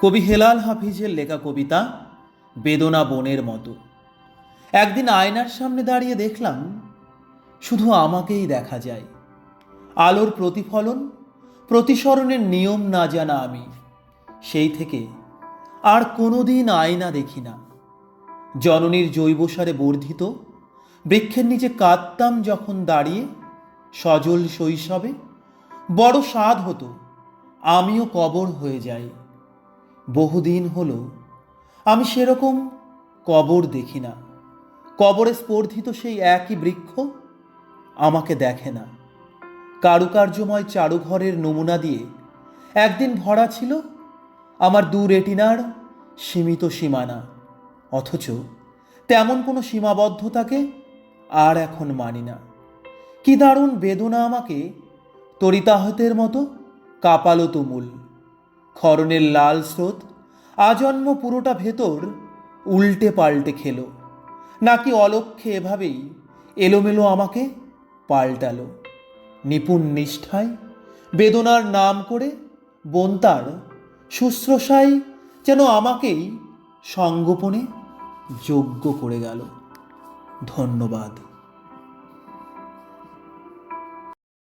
কবি হেলাল হাফিজের লেখা কবিতা বেদনা বনের মতো। একদিন আয়নার সামনে দাঁড়িয়ে দেখলাম, শুধু আমাকেই দেখা যায়। আলোর প্রতিফলন, প্রতিসরণের নিয়ম না জানা আমি। সেই থেকে আর কোনোদিন আয়না দেখি না। জননীর জৈবসারে বর্ধিত, বৃক্ষের নিচে কাঁদতাম যখন দাঁড়িয়ে সজল শৈশবে বড় স্বাদ হতো, আমিও কবর হয়ে যাই। বহুদিন হলো। আমি সেরকম কবর দেখি না। কবরে স্পর্ধিত সেই একই বৃক্ষ আমাকে দেখে না। কারুকার্যময় চারুঘরের নমুনা দিয়ে একদিন ভরা ছিল আমার দু রেটিনার সীমিত সীমানা। অথচ তেমন কোনো সীমাবদ্ধতাকে আর এখন মানি না। কি দারুণ বেদনা আমাকে তরিতাহতের মতো কাপালো তুমুল। ক্ষরণের লাল স্রোত, আজন্ম পুরোটা ভেতর উল্টে পাল্টে খেলো। নাকি অলক্ষে এভাবেই এলোমেলো আমাকে পাল্টালো। নিপুণ নিষ্ঠায়, বেদনার নাম করে বন্তার শুশ্রূষায় যেন আমাকেই সঙ্গোপনে যোগ্য করে গেল। ধন্যবাদ।